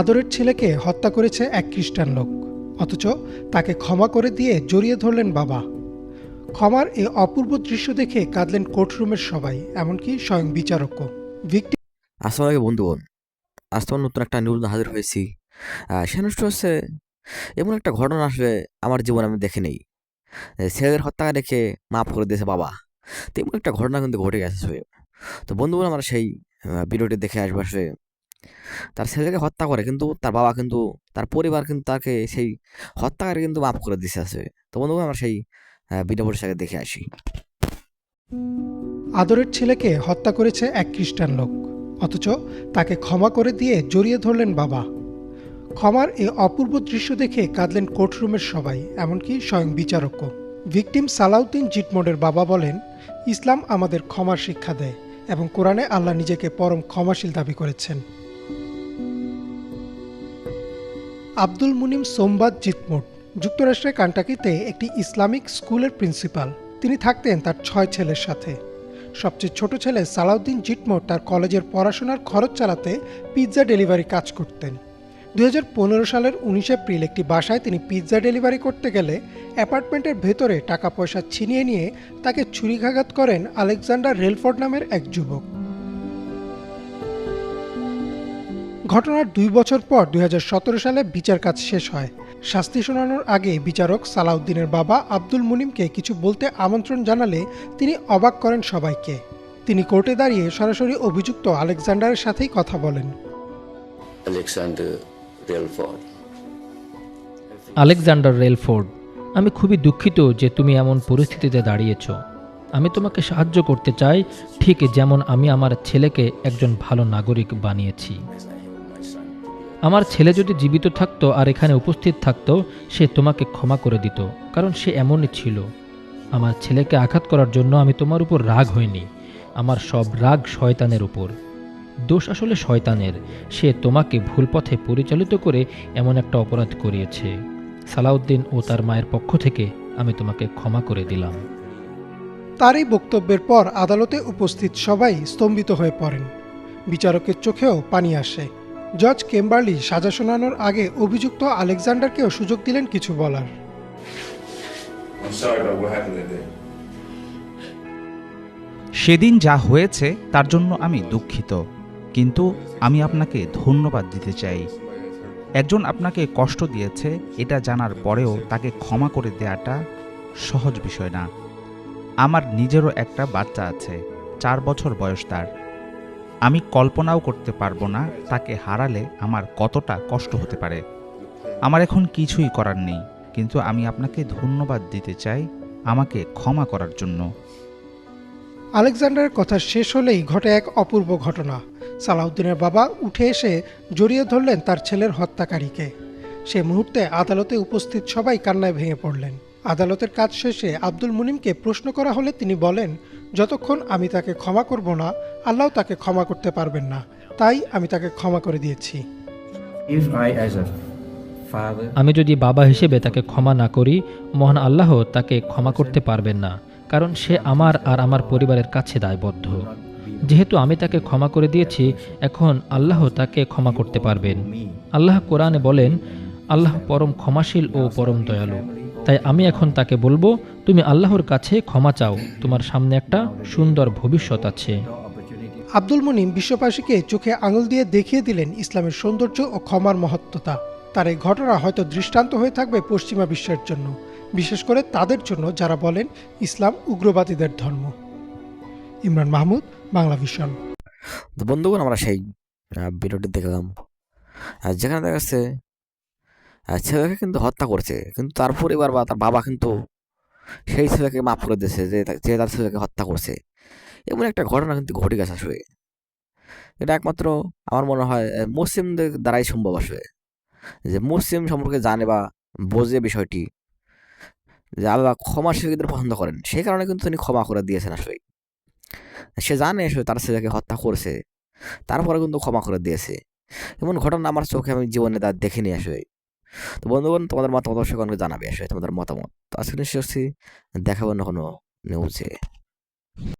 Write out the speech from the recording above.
আদরের ছেলেকে হত্যা করেছে এক খ্রিস্টান লোক, অথচ তাকে ক্ষমা করে দিয়ে জড়িয়ে ধরলেন বাবা। ক্ষমার এই অপূর্ব দৃশ্য দেখে কাঁদলেন কোর্টরুমের সবাই, এমনকি স্বয়ং বিচারকও। ভিক্টিম আসসালামু বন্ধুগণ। আজ তোমার নতুন একটা নিউজ হাজির হয়েছি। সে অনুষ্ঠান হচ্ছে, এমন একটা ঘটনা আসলে আমার জীবনে আমি দেখে নেই। ছেলেদের হত্যা রেখে মাফ করে দিয়েছে বাবা। তো এমন একটা ঘটনা কিন্তু ঘটে গেছে। তো বন্ধুগণ, আমরা সেই ভিডিওটি দেখে আসব আসলে তার ছেলেকে হত্যা করে, কিন্তু তার বাবা কিন্তু, তার পরিবার কিন্তু তাকে সেই হত্যাকারী কিন্তু মাফ করে দিছে আছে তো বন্ধুগণ, আমরা সেই ভিডিও পরিষেবা দেখে আসি। আদরের ছেলেকে হত্যা করেছে এক খ্রিস্টান লোক, অথচ তাকে ক্ষমা করে দিয়ে জড়িয়ে ধরলেন বাবা। ক্ষমার এই অপূর্ব দৃশ্য দেখে কাঁদলেন কোর্টরুমের সবাই, এমনকি স্বয়ং বিচারকও। ভিকটিম সালাউদ্দিন জিটমোডের বাবা বলেন, ইসলাম আমাদের ক্ষমার শিক্ষা দেয় এবং কোরআনে আল্লাহ নিজেকে পরম ক্ষমাশীল দাবি করেছেন। আব্দুল মুনিম সোমবাদ জিতমোট। যুক্তরাষ্ট্রের কান্টাকিতে একটি ইসলামিক স্কুলের প্রিন্সিপাল। তিনি থাকতেন তার ছয় ছেলের সাথে। সবচেয়ে ছোট ছেলে সালাউদ্দিন জিটমোট তার কলেজের পড়াশোনার খরচ চালাতে পিৎজা ডেলিভারি কাজ করতেন। দু হাজার পনেরো সালের উনিশ এপ্রিল একটি বাসায় তিনি পিৎজা ডেলিভারি করতে গেলে অ্যাপার্টমেন্টের ভেতরে টাকা পয়সা ছিনিয়ে নিয়ে তাকে ছুরিঘাঘাত করেন আলেকজান্ডার রেলফোর্ড নামের এক যুবক। ঘটনার দুই বছর পর দুই হাজার সতেরো সালে বিচার কাজ শেষ হয়। শাস্তি শোনানোর আগে বিচারক সালাউদ্দিনের বাবা আব্দুল মুনিমকে কিছু বলতে আমন্ত্রণ জানালে তিনি অবাক করেন সবাইকে। তিনি কোর্টে দাঁড়িয়ে সরাসরি অভিযুক্ত আলেকজান্ডারের সাথেই কথা বলেন। Alexander Relford. আমি খুবই দুঃখিত যে তুমি এমন পরিস্থিতিতে দাঁড়িয়েছ। আমি তোমাকে সাহায্য করতে চাই ঠিক যেমন আমি আমার ছেলেকে একজন ভালো নাগরিক বানিয়েছি। আমার ছেলে যদি জীবিত থাকতো আর এখানে উপস্থিত থাকতো, সে তোমাকে ক্ষমা করে দিত, কারণ সে এমনই ছিল। আমার ছেলেকে আঘাত করার জন্য আমি তোমার উপর রাগ হইনি। আমার সব রাগ শয়তানের উপর। দোষ আসলে শয়তানের। সে তোমাকে ভুল পথে পরিচালিত করে এমন একটা অপরাধ করিয়েছে। সালাউদ্দিন ও তার মায়ের পক্ষ থেকে আমি তোমাকে ক্ষমা করে দিলাম। তার এই বক্তব্যের পর আদালতে উপস্থিত সবাই স্তম্ভিত হয়ে পড়েন। বিচারকের চোখেও পানি আসে। জজ কেম্বার্লি সাজা শোনানোর আগে অভিযুক্ত আলেকজান্ডারকেও সুযোগ দিলেন কিছু বলার। I'm sorry about what happened that day. সেদিন যা হয়েছে তার জন্য আমি দুঃখিত। কিন্তু আমি আপনাকে ধন্যবাদ দিতে চাই। একজন আপনাকে কষ্ট দিয়েছে এটা জানার পরেও তাকে ক্ষমা করে দেওয়াটা সহজ বিষয় না। আমার নিজেরও একটা বাচ্চা আছে চার বছর বয়স তার। আমি কল্পনাও করতে পারব না তাকে হারালে আমার কতটা কষ্ট হতে পারে। আমার এখন কিছুই করার নেই, কিন্তু আমি আপনাকে ধন্যবাদ দিতে চাই আমাকে ক্ষমা করার জন্য। আলেকজান্ডারের কথা শেষ হলেই ঘটে এক অপূর্ব ঘটনা। সালাউদ্দিনের বাবা উঠে এসে জড়িয়ে ধরলেন তার ছেলের হত্যাকারীকে। সে মুহূর্তে আদালতে উপস্থিত সবাই কান্নায় ভেঙে পড়লেন। আদালতের কাজ শেষে আব্দুল মুনিমকে প্রশ্ন করা হলে তিনি বলেন যতক্ষণ আমি তাকে ক্ষমা করব না আল্লাহ তাকে ক্ষমা করতে পারবেন না। তাই আমি তাকে ক্ষমা করে দিয়েছি। আমি যদি বাবা হিসেবে তাকে ক্ষমা না করি মহান আল্লাহ তাকে ক্ষমা করতে পারবেন না কারণ সে আমার আর আমার পরিবারের কাছে দায়বদ্ধ। যেহেতু আমি তাকে ক্ষমা করে দিয়েছি এখন আল্লাহ তাকে ক্ষমা করতে পারবেন। আল্লাহ কোরআনে বলেন আল্লাহ পরম ক্ষমাশীল ও পরম দয়ালু। তাই আমি এখন তাকে বলব তুমি আল্লাহর কাছে ক্ষমা চাও। তোমার সামনে একটা সুন্দর ভবিষ্যৎ আছে। আব্দুল মুনিম বিশ্ববাসীকে চোখে আঙুল দিয়ে দেখিয়ে দিলেন ইসলামের সৌন্দর্য ও ক্ষমার মহত্বতা। তার এই ঘটনা হয়তো দৃষ্টান্ত হয়ে থাকবে পশ্চিমা বিশ্বের জন্য বিশেষ করে তাদের জন্য যারা বলেন ইসলাম উগ্রবাদীদের ধর্ম। ইমরান মাহমুদ বাংলা ভিশন। তো বন্ধুগণ আমরা সেই ভিডিওটি দেখলাম। আর যেখানে দেখা যাচ্ছে ছেলেকে কিন্তু হত্যা করছে। কিন্তু তার পরিবার বা, তার বাবা কিন্তু সেই ছেলেকে মাফ করে দিয়েছে যে তার ছেলেকে হত্যা করছে। এমন একটা ঘটনা কিন্তু ঘটে গেছে আসলে। এটা একমাত্র আমার মনে হয় মুসলিমদের দ্বারাই সম্ভব আসবে যে মুসলিম সম্পর্কে জানে বা বোঝে বিষয়টি, যে আল্লাহ ক্ষমাশীলদের পছন্দ করেন। সেই কারণে কিন্তু তিনি ক্ষমা করে দিয়েছেন আসলে। সে জানে আসলে তার ছেলেকে হত্যা করছে, তারপরে কিন্তু ক্ষমা করে দিয়েছে। এমন ঘটনা আমার চোখে আমি জীবনে তার দেখিনি আসলে। তো বন্ধুগণ, তোমাদের মতামত অবশ্যই জানাবে, আসলে তোমাদের মতামত। আজকে নিশ্চয়ই দেখাবো না কোনো নিউজে